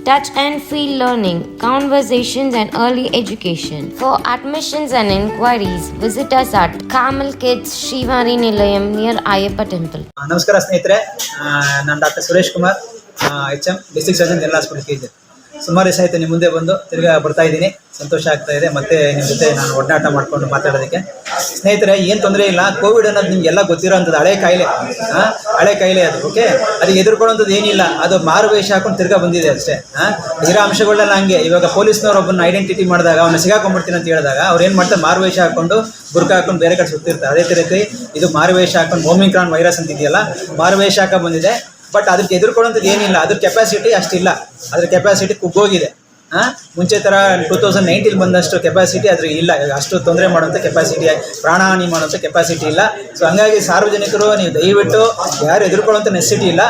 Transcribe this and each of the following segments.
touch and feel learning, conversations, and early education. For admissions and inquiries, visit us at Kamal Kids Shivari Nilayam near Ayappa Temple. Namaskar, ಸ್ನೇಹಿತರೆ ನಾನು doctor Suresh Kumar H M district surgeon general hospital K ಸುಮಾರು ದಿವಸ ಆಯ್ತು ನಿಮ್ಮ ಮುಂದೆ ಬಂದು ತಿರ್ಗಾ ಬರ್ತಾ ಇದ್ದೀನಿ. ಸಂತೋಷ ಆಗ್ತಾ ಇದೆ. ಮತ್ತೆ ನಿಮ್ಮ ಜೊತೆ ನಾನು ಒಡನಾಟ ಮಾಡ್ಕೊಂಡು ಮಾತಾಡೋದಕ್ಕೆ. ಸ್ನೇಹಿತರೆ, ಏನು ತೊಂದರೆ ಇಲ್ಲ. ಕೋವಿಡ್ ಅನ್ನೋದು ನಿಮ್ಗೆಲ್ಲ ಗೊತ್ತಿರೋಂಥದ್ದು ಹಳೆ ಕಾಯಿಲೆ. ಹಾಂ, ಹಳೆ ಕಾಯಿಲೆ ಅದು ಓಕೆ ಅದಕ್ಕೆ ಎದುರ್ಕೊಳ್ಳೋಂಥದ್ದು ಏನಿಲ್ಲ. ಅದು ಮಾರು ವೇಷ ಹಾಕೊಂಡು ತಿರ್ಗಾ ಬಂದಿದೆ ಅಷ್ಟೇ. ಹಾಂ, ಇರೋ ಅಂಶಗಳೆಲ್ಲ ಹಂಗೆ. ಇವಾಗ ಪೊಲೀಸ್ನವ್ರು ಒಬ್ಬನ ಐಡೆಂಟಿಟಿ ಮಾಡಿದಾಗ ಅವನ್ನ ಸಿಗಾಕೊಂಡ್ಬಿಡ್ತೀನಿ ಅಂತ ಹೇಳಿದಾಗ, ಅವ್ರು ಏನು ಮಾಡ್ತಾರೆ? ಮಾರು ವೇಷ ಹಾಕೊಂಡು ಬುರ್ಕ ಹಾಕೊಂಡು ಬೇರೆ ಕಡೆ ಸುತ್ತಿರ್ತಾರೆ. ಅದೇ ರೀತಿ ಇದು ಮಾರುವೇಷ ಹಾಕೊಂಡು ಓಮಿಕ್ರಾನ್ ವೈರಸ್ ಅಂತ ಇದೆಯಲ್ಲ ಮಾರುವೇಷ ಹಾಕ ಬಂದಿದೆ. ಬಟ್ ಅದಕ್ಕೆ ಎದುರ್ಕೊಳ್ಳೋಂಥದ್ದು ಏನಿಲ್ಲ. ಅದ್ರ ಕೆಪಾಸಿಟಿ ಅಷ್ಟಿಲ್ಲ. ಅದ್ರ ಕೆಪಾಸಿಟಿ ಕುಗ್ಗೋಗಿದೆ. ಹಾಂ ಮುಂಚೆ ಥರ ಟೂ ತೌಸಂಡ್ ನೈನ್ಟೀನ್ ಬಂದಷ್ಟು ಕೆಪಾಸಿಟಿ ಅದ್ರಿಗೆ ಇಲ್ಲ. ಅಷ್ಟು ತೊಂದರೆ ಮಾಡುವಂಥ ಕೆಪಾಸಿಟಿ ಪ್ರಾಣಹಾನಿ ಮಾಡುವಂಥ ಕೆಪಾಸಿಟಿ ಇಲ್ಲ. ಸೊ ಹಂಗಾಗಿ ಸಾರ್ವಜನಿಕರು ನೀವು ದಯವಿಟ್ಟು, ಯಾರು ಎದುರ್ಕೊಳ್ಳುವಂಥ ನೆಸಿಟಿ ಇಲ್ಲ.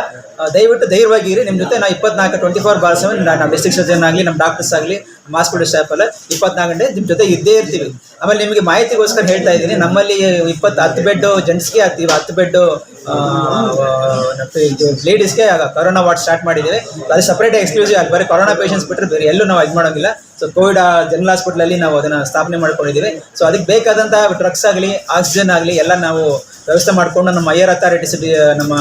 ದಯವಿಟ್ಟು ಧೈರ್ಯವಾಗಿರಿ ನಿಮ್ಮ ಜೊತೆ ನಾವು ಇಪ್ಪತ್ನಾಲ್ಕು ಟ್ವೆಂಟಿ ಫೋರ್ ಬಾರ್ ಸೆವೆನ್ ನಮ್ಮ ಡಿಸ್ಟ್ರಿಕ್ಟ್ ಸರ್ಜನ್ ಆಗಲಿ ನಮ್ಮ ಡಾಕ್ಟರ್ಸ್ ಆಗಲಿ, ನಮ್ಮ ಹಾಸ್ಪಿಟಲ್ ಸ್ಟಾಫಲ್ಲಿ ಇಪ್ಪತ್ನಾಲ್ಕು ಗಂಟೆ ನಿಮ್ಮ ಜೊತೆ ಇದ್ದೇ ಇರ್ತೀವಿ. ಆಮೇಲೆ ನಿಮಗೆ ಮಾಹಿತಿಗೋಸ್ಕರ ಹೇಳ್ತಾ ಇದ್ದೀನಿ. ನಮ್ಮಲ್ಲಿ ಇಪ್ಪತ್ತು ಹತ್ತು ಬೆಡ್ಡು ಜೆಂಟ್ಸ್ಗೆ ಹತ್ತು ಹತ್ತು ಬೆಡ್ಡು ಲೇಡೀಸ್ಗೆ ಕೊರೋನಾ ವಾರ್ಡ್ ಸ್ಟಾರ್ಟ್ ಮಾಡಿದ್ದೀವಿ ಅದು ಸಪ್ರೇಟ್ ಎಕ್ಸ್ಕ್ಲೂಸಿವ್ ಆಗಿ ಬರೀ ಕೊರೋನಾ ಪೇಷಂಟ್ಸ್ ಬಿಟ್ಟರೆ ಬೇರೆ ಎಲ್ಲೂ ನಾವು ಇದು ಮಾಡೋಂಗಿಲ್ಲ. ಸೊ ಕೋವಿಡ್ ಜನರಲ್ ಹಾಸ್ಪಿಟಲಲ್ಲಿ ನಾವು ಅದನ್ನು ಸ್ಥಾಪನೆ ಮಾಡ್ಕೊಂಡಿದ್ದೀವಿ. ಸೊ ಅದಕ್ಕೆ ಬೇಕಾದಂತಹ ಡ್ರಗ್ಸ್ ಆಗಲಿ ಆಕ್ಸಿಜನ್ ಆಗಲಿ ಎಲ್ಲ ನಾವು ವ್ಯವಸ್ಥೆ ಮಾಡಿಕೊಂಡು ನಮ್ಮ ಹೈಯರ್ ಅಥಾರಿಟೀಸ್ ನಮ್ಮ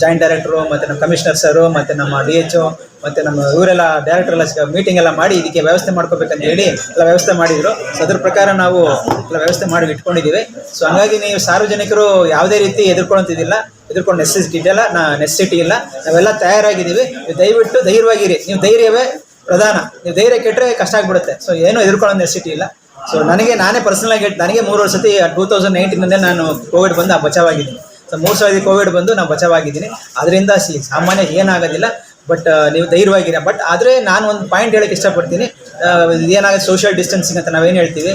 ಜಾಯಿಂಟ್ ಡೈರೆಕ್ಟ್ರು ಮತ್ತು ನಮ್ಮ ಕಮಿಷನರ್ ಸರು ಮತ್ತು ನಮ್ಮ ಡಿ ಎಚ್ ಮತ್ತು ನಮ್ಮ ಇವರೆಲ್ಲ ಡೈರೆಕ್ಟರ್ ಎಲ್ಲ ಮೀಟಿಂಗ್ ಎಲ್ಲ ಮಾಡಿ ಇದಕ್ಕೆ ವ್ಯವಸ್ಥೆ ಮಾಡ್ಕೋಬೇಕಂತ ಹೇಳಿ ಎಲ್ಲ ವ್ಯವಸ್ಥೆ ಮಾಡಿದರು. ಸೊ ಅದ್ರ ಪ್ರಕಾರ ನಾವು ಎಲ್ಲ ವ್ಯವಸ್ಥೆ ಮಾಡಿ ಇಟ್ಕೊಂಡಿದ್ದೀವಿ. ಸೊ ಹಂಗಾಗಿ ನೀವು ಸಾರ್ವಜನಿಕರು ಯಾವುದೇ ರೀತಿ ಎದುರ್ಕೊಳ್ಳೋಂತಿದ್ದಿಲ್ಲ ಎದುರ್ಕೊಂಡು ನೆಸೆಸಿಟಿ ಇದೆಯಲ್ಲ, ನಾ ನೆಸೆಸಿಟಿ ಇಲ್ಲ, ನಾವೆಲ್ಲ ತಯಾರಾಗಿದ್ದೀವಿ. ನೀವು ದಯವಿಟ್ಟು ಧೈರ್ಯವಾಗಿರಿ. ನೀವು ಧೈರ್ಯವೇ ಪ್ರಧಾನ. ನೀವು ಧೈರ್ಯ ಕೆಟ್ಟರೆ ಕಷ್ಟ ಆಗಿಬಿಡುತ್ತೆ. ಸೊ ಏನು ಎದುರ್ಕೊಳ್ಳೋ ನೆಸೆಸಿಟಿ ಇಲ್ಲ. ಸೊ ನನಗೆ ನಾನೇ ಪರ್ಸನಲ್ ಆಗಿ ನನಗೆ ಮೂರು ವರ್ಷ ಟೂ ತೌಸಂಡ್ ನೈನ್ಟೀನಲ್ಲೇ ನಾನು ಕೋವಿಡ್ ಬಂದು ಬಚಾವಾಗಿದ್ದೀನಿ ಸೊ ಮೂರು ಸಾವಿರ ಕೋವಿಡ್ ಬಂದು ನಾನು ಬಚಾವಾಗಿದ್ದೀನಿ. ಅದರಿಂದ ಸಾಮಾನ್ಯ ಏನಾಗೋದಿಲ್ಲ ಬಟ್ ನೀವು ಧೈರ್ಯವಾಗಿರ. ಬಟ್ ಆದರೆ ನಾನು ಒಂದು ಪಾಯಿಂಟ್ ಹೇಳಕ್ಕೆ ಇಷ್ಟಪಡ್ತೀನಿ. ಏನಾಗುತ್ತೆ ಸೋಷಿಯಲ್ ಡಿಸ್ಟೆನ್ಸಿಂಗ್ ಅಂತ ನಾವೇನು ಹೇಳ್ತೀವಿ?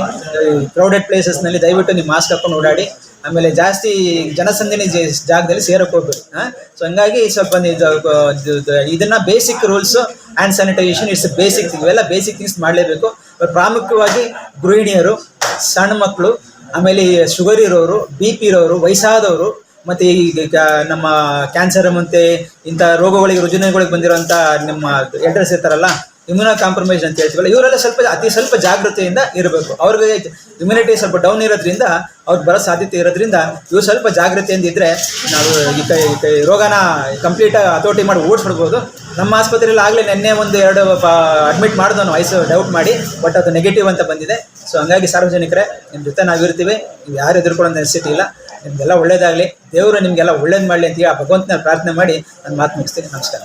ಕ್ರೌಡೆಡ್ ಪ್ಲೇಸಸ್ನಲ್ಲಿ ದಯವಿಟ್ಟು ನೀವು ಮಾಸ್ಕ್ ಹಾಕೊಂಡು ಓಡಾಡಿ. ಆಮೇಲೆ ಜಾಸ್ತಿ ಜನಸಂದಣಿ ಜಾಗದಲ್ಲಿ ಸೇರಕ್ಕೆ ಹಾಂ? ಸೊ ಹಂಗಾಗಿ ಸ್ವಲ್ಪ ಇದನ್ನು ಇದು- ಇದು- ಇದು- ಇದನ್ನ basic rules and sanitization it's basic ಇವೆಲ್ಲ ಬೇಸಿಕ್ ಥಿಂಗ್ಸ್ ಮಾಡಲೇಬೇಕು. ಪ್ರಾಮುಖ್ಯವಾಗಿ ಗೃಹಿಣಿಯರು, ಸಣ್ಣ ಮಕ್ಕಳು ಆಮೇಲೆ ಶುಗರ್ ಇರೋರು ಬಿ ಪಿ ಇರೋರು, ವಯಸ್ಸಾದವರು ಮತ್ತು ಈಗ ನಮ್ಮ ಕ್ಯಾನ್ಸರ್ ಮತ್ತೆ ಇಂಥ ರೋಗಗಳಿಗೆ, ರುಜಿನಗಳಿಗೆ ಬಂದಿರೋಂಥ ನಮ್ಮ ಎಡ್ರೆಸ್ ಇರ್ತಾರಲ್ಲ ಇಮ್ಯುನೋ ಕಾಂಪ್ರಮೈಸ್ ಅಂತ ಹೇಳ್ತೀವಲ್ಲ, ಇವರೆಲ್ಲ ಸ್ವಲ್ಪ ಅತಿ ಸ್ವಲ್ಪ ಜಾಗೃತಿಯಿಂದ ಇರಬೇಕು. ಅವ್ರಿಗೆ ಇಮ್ಯುನಿಟಿ ಸ್ವಲ್ಪ ಡೌನ್ ಇರೋದ್ರಿಂದ ಅವ್ರಿಗೆ ಬರೋ ಸಾಧ್ಯತೆ ಇರೋದ್ರಿಂದ ಇವ್ರು ಸ್ವಲ್ಪ ಜಾಗೃತಿಯಿಂದ ಇದ್ದರೆ ನಾವು ಈ ಕೈ ಕೈ ರೋಗನ ಕಂಪ್ಲೀಟ್ ಹತೋಟಿ ಮಾಡಿ ಓಡಿಸ್ಬಿಡ್ಬೋದು. ನಮ್ಮ ಆಸ್ಪತ್ರೆಯಲ್ಲಿ ಆಗಲೇ ನಿನ್ನೆ ಒಂದು ಎರಡು ಅಡ್ಮಿಟ್ ಮಾಡಿದ್ವಿ ನಾವು ವಯಸ್ಸು ಡೌಟ್ ಮಾಡಿ ಬಟ್ ಅದು ನೆಗೆಟಿವ್ ಅಂತ ಬಂದಿದೆ. ಸೊ ಹಂಗಾಗಿ ಸಾರ್ವಜನಿಕರೇ, ನಿಮ್ಮ ಜೊತೆ ನಾವಿರ್ತೀವಿ, ನೀವು ಯಾರು ಎದುರ್ಕೊಳ್ಳೋ ನೆಸಿಟಿ ಇಲ್ಲ. ನಿಮಗೆಲ್ಲ ಒಳ್ಳೇದಾಗಲಿ, ದೇವರು ನಿಮಗೆಲ್ಲ ಒಳ್ಳೇದು ಮಾಡಲಿ ಅಂತ ಹೇಳಿ ಆ ಭಗವಂತನ ಪ್ರಾರ್ಥನೆ ಮಾಡಿ ನಾನು ಮಾತು ಮುಗಿಸ್ತೀನಿ. ನಮಸ್ಕಾರ.